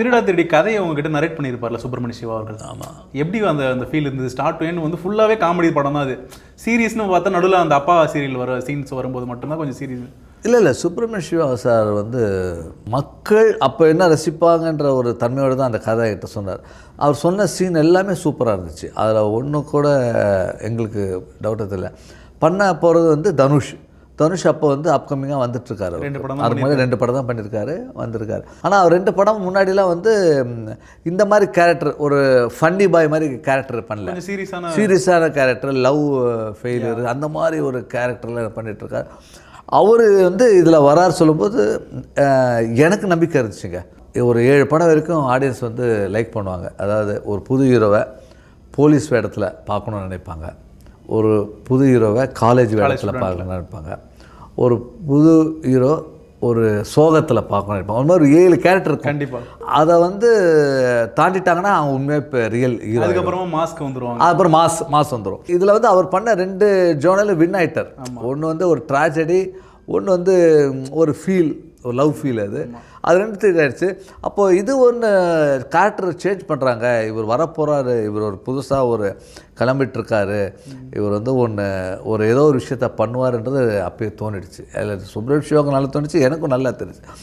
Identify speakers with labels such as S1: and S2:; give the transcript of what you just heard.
S1: திருடா திருடி கதையை உங்ககிட்ட நரேட் பண்ணியிருப்பார்ல சுப்பிரமணிய சிவா அவர்கள்.
S2: ஆமாம்
S1: எப்படி அந்த அந்த ஃபீல் இருந்தது? ஸ்டார்ட் டு end வந்து ஃபுல்லாகவே காமெடி படம் தான் அது. சீரியஸ்னு பார்த்தா நடுவில் அந்த அப்பா சீரியல் வர சீன்ஸ் வரும்போது மட்டும்தான் கொஞ்சம் சீரியஸ்
S2: இல்லை இல்லை. சுப்பிரமணிய சிவா சார் வந்து மக்கள் அப்போ என்ன ரசிப்பாங்கன்ற ஒரு தன்மையோடு தான் அந்த கதை கிட்ட சொன்னார். அவர் சொன்ன சீன் எல்லாமே சூப்பராக இருந்துச்சு. அதில் ஒன்று கூட எங்களுக்கு டவுட் இல்லை பண்ண போகிறது வந்து தனுஷ். தனுஷ் அப்போ வந்து அப்கமிங்காக வந்துட்டுருக்காரு
S1: ரெண்டு படம்
S2: அது மாதிரி ரெண்டு படம் தான் பண்ணியிருக்காரு வந்திருக்காரு. ஆனால் அவர் ரெண்டு படம் முன்னாடிலாம் வந்து இந்த மாதிரி கேரக்டர் ஒரு ஃபன்னி பாய் மாதிரி கேரக்டர் பண்ணல.
S1: சீரியஸான
S2: சீரியஸான கேரக்டர் லவ் ஃபெயிலியர் அந்த மாதிரி ஒரு கேரக்டரில் பண்ணிகிட்ருக்கார் அவர் வந்து இதில் வரார் சொல்லும்போது எனக்கு நம்பிக்கை இருந்துச்சுங்க. ஒரு ஏழு படம் வரைக்கும் ஆடியன்ஸ் வந்து லைக் பண்ணுவாங்க. அதாவது ஒரு புது ஹீரோவை போலீஸ் வேடத்தில் பார்க்கணும்னு நினைப்பாங்க. ஒரு புது ஹீரோவை காலேஜ் வேடத்தில். பார்க்கணும்னு நினைப்பாங்க. ஒரு புது ஹீரோ ஒரு சோகத்தில் நினைப்பாங்க ஒரு மாதிரி ஒரு ஏழு கேரக்டர் இருக்கும்.
S1: கண்டிப்பா.
S2: அதை வந்து தாண்டிட்டாங்கன்னா அவங்க உண்மையாக இப்போ ரியல் ஹீரோ
S1: அதுக்கப்புறமா மாஸ்க் வந்துருவாங்க.
S2: அப்புறம் மாஸ் மாஸ் வந்துடும் இதில் வந்து அவர் பண்ண ரெண்டு ஜோனல் வின் ஆயிட்டார். ஒன்று வந்து ஒரு ட்ராஜடி ஒன்று வந்து ஒரு ஃபீல் ஒரு லவ் ஃபீல் அது. அது ரெண்டு ஆயிடுச்சு. அப்போது இது ஒன்று கேரக்டர் சேஞ்ச் பண்ணுறாங்க இவர் வரப்போகிறாரு இவர் ஒரு புதுசாக ஒரு கிளம்பிட்டுருக்காரு. இவர் வந்து ஒன்று ஒரு ஏதோ ஒரு விஷயத்த பண்ணுவாருன்றது அப்பயே தோணிடுச்சு. அதில் சுப்ரமணிய சிவாவுக்கு நல்லா தோணுச்சு எனக்கும் நல்லா தெரிஞ்சு.